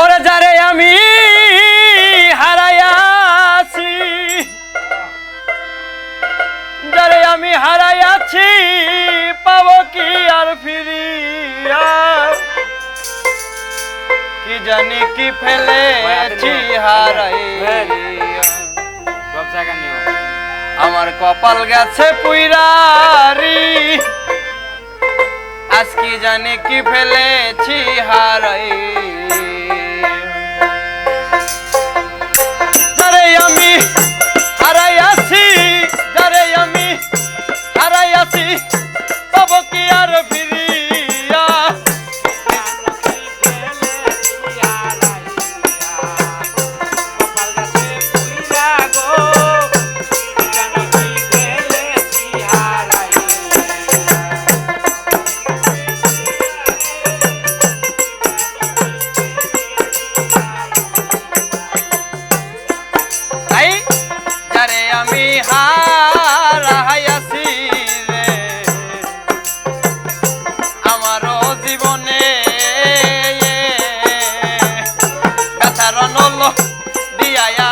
ওরে যারে আমি হারাইয়াছি যারে আমি হারাইয়াছি পাব কি আর ফিরিয়া? কি জানি কি ফেলেছি হারাই সব আমার কপাল গেছে পুইরারি। আজকে জানে কি ফেলেছি হারাই। হারাইয়াছি রে আমারও জীবনে ব্যথার নল দিয়ায়া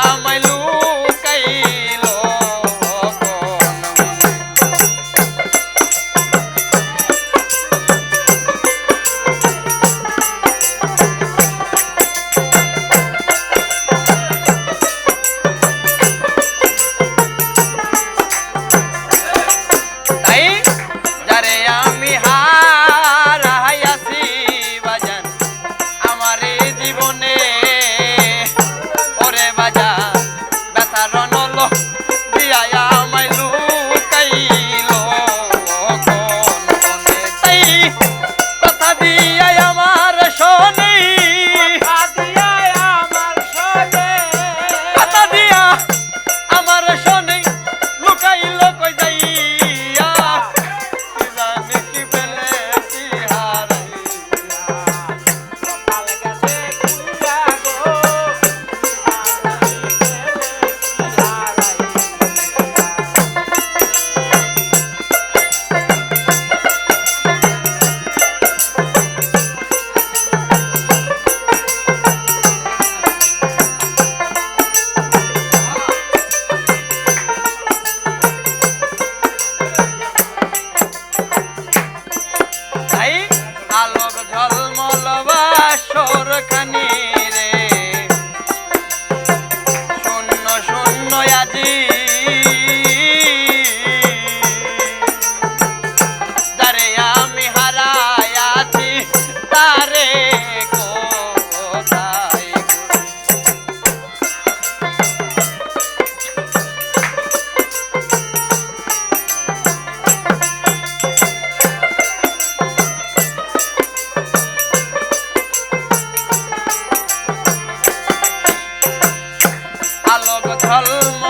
আলোক ধর্ম।